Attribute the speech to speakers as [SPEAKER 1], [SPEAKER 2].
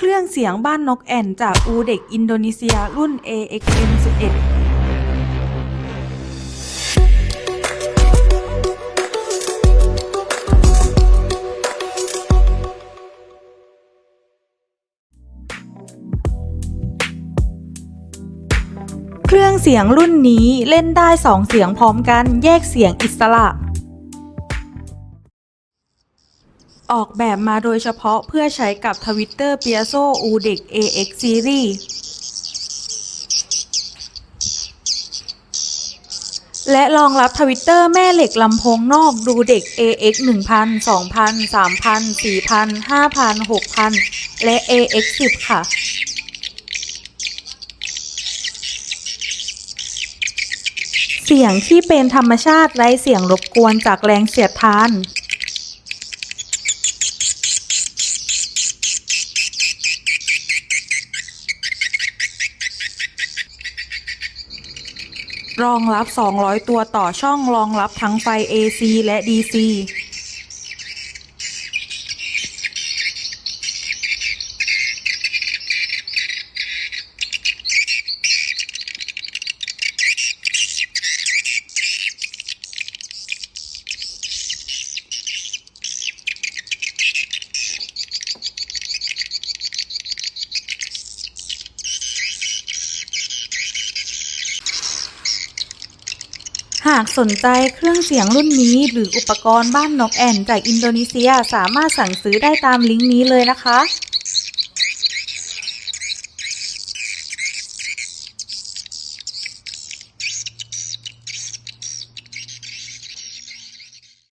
[SPEAKER 1] เครื่องเสียงบ้านนกแอ่นจากอูเด็กอินโดนีเซียรุ่น AXN 11เครื่องเสียงรุ่นนี้เล่นได้2เสียงพร้อมกันแยกเสียงอิสระ ออกแบบมาโดยเฉพาะเพื่อใช้กับทวิตเตอร์ Piasso UDEC AX Series และรองรับทวิตเตอร์แม่เหล็กลำโพงนอกดูเด็ก AX 1000 2000 3000 4000 5000 6000 และ AX 10ค่ะ เสียงที่เป็นธรรมชาติไร้เสียงรบกวนจากแรงเสียดทาน รองรับ 200 ตัวต่อช่องรองรับทั้งไฟ AC และ DC หากสนใจเครื่องเสียงรุ่นนี้ หรืออุปกรณ์บ้านนกแอ่นจากอินโดนีเซียสามารถสั่งซื้อได้ตามลิงก์นี้เลยนะคะ